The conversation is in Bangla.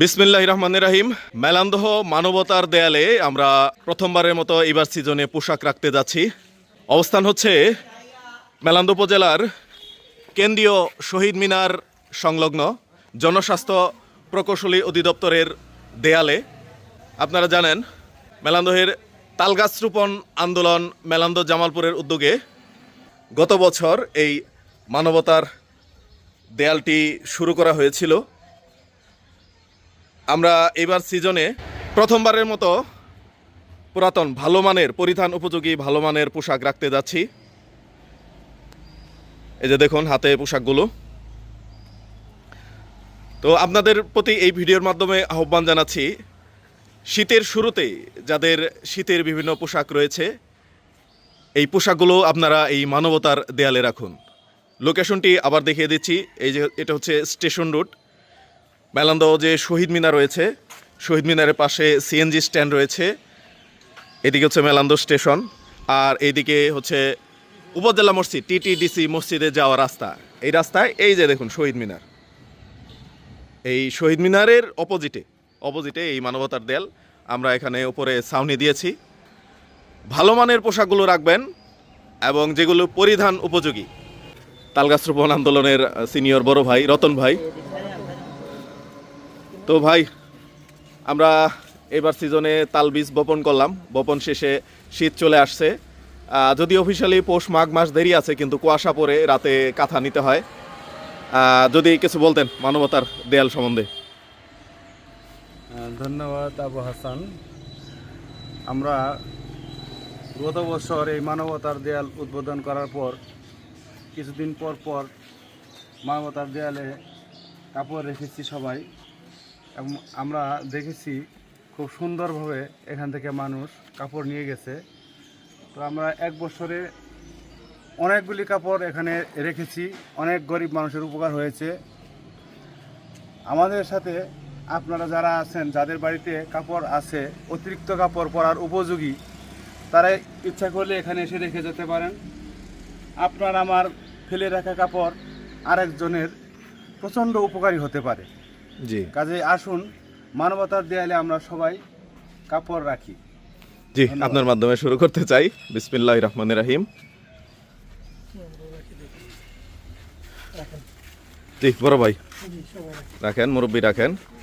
বিসমিল্লাহ রহমান রাহিম। মেলান্দহ মানবতার দেয়ালে আমরা প্রথমবারের মতো এবার সিজনে পোশাক রাখতে যাচ্ছি। অবস্থান হচ্ছে মেলান্দ উপজেলার কেন্দ্রীয় শহীদ মিনার সংলগ্ন জনস্বাস্থ্য প্রকৌশলী অধিদপ্তরের দেয়ালে। আপনারা জানেন, মেলান্দহের তালগাছ রোপণ আন্দোলন মেলান্দ জামালপুরের উদ্যোগে গত বছর এই মানবতার দেয়ালটি শুরু করা হয়েছিল। আমরা এবার সিজনে প্রথমবারের মতো পুরাতন ভালো মানের, পরিধান উপযোগী ভালো মানের পোশাক রাখতে যাচ্ছি। এই যে দেখুন হাতে পোশাকগুলো। তো আপনাদের প্রতি এই ভিডিওর মাধ্যমে আহ্বান জানাচ্ছি, শীতের শুরুতেই যাদের শীতের বিভিন্ন পোশাক রয়েছে, এই পোশাকগুলো আপনারা এই মানবতার দেয়ালে রাখুন। লোকেশনটি আবার দেখিয়ে দিচ্ছি, এই যে এটা হচ্ছে স্টেশন রুট মেলান্দ যে শহীদ মিনার রয়েছে, শহীদ মিনারের পাশে সিএনজি স্ট্যান্ড রয়েছে। এদিকে হচ্ছে মেলান্দ স্টেশন আর এইদিকে হচ্ছে উপজেলা মসজিদ টিটিডিসি মসজিদে যাওয়ার রাস্তা। এই রাস্তায় এই যে দেখুন শহীদ মিনার। এই শহীদ মিনারের অপোজিটে অপোজিটে এই মানবতার দেয়াল আমরা এখানে উপরে ছাউনি দিয়েছি। ভালো মানের পোশাকগুলো রাখবেন এবং যেগুলো পরিধান উপযোগী। তালগাছ রোপণ আন্দোলনের সিনিয়র বড় ভাই, রতন ভাই তো ভাই, আমরা এবার সিজনে তাল বীজ বপন করলাম। বপন শেষে শীত চলে আসছে। যদি অফিসিয়ালি পৌষ মাঘ মাস দেরি আছে, কিন্তু কুয়াশা পরে রাতে কাঁথা নিতে হয়। যদি কিছু বলতেন মানবতার দেয়াল সম্বন্ধে। ধন্যবাদ আবু হাসান। আমরা গত বছর এই মানবতার দেয়াল উদ্বোধন করার পর, কিছুদিন পর পর মানবতার দেয়ালে কাপড় রেখেছি সবাই। আমরা দেখেছি খুব সুন্দরভাবে এখান থেকে মানুষ কাপড় নিয়ে গেছে। তো আমরা এক বছরে অনেকগুলি কাপড় এখানে রেখেছি, অনেক গরিব মানুষের উপকার হয়েছে। আমাদের সাথে আপনারা যারা আছেন, যাদের বাড়িতে কাপড় আছে, অতিরিক্ত কাপড় পরার উপযোগী, তারা ইচ্ছা করলে এখানে এসে রেখে যেতে পারেন। আপনার আমার ফেলে রাখা কাপড় আরেকজনের প্রচণ্ড উপকারী হতে পারে। জি। কাজে আসুন মানবতার দেয়ালে আমরা সবাই কাপড় রাখি। জি আপনার মাধ্যমে শুরু করতে চাই। বিসমিল্লাহ রহমান রাহিম। জি বড় ভাই। রাখেন মুরব্বী রাখেন।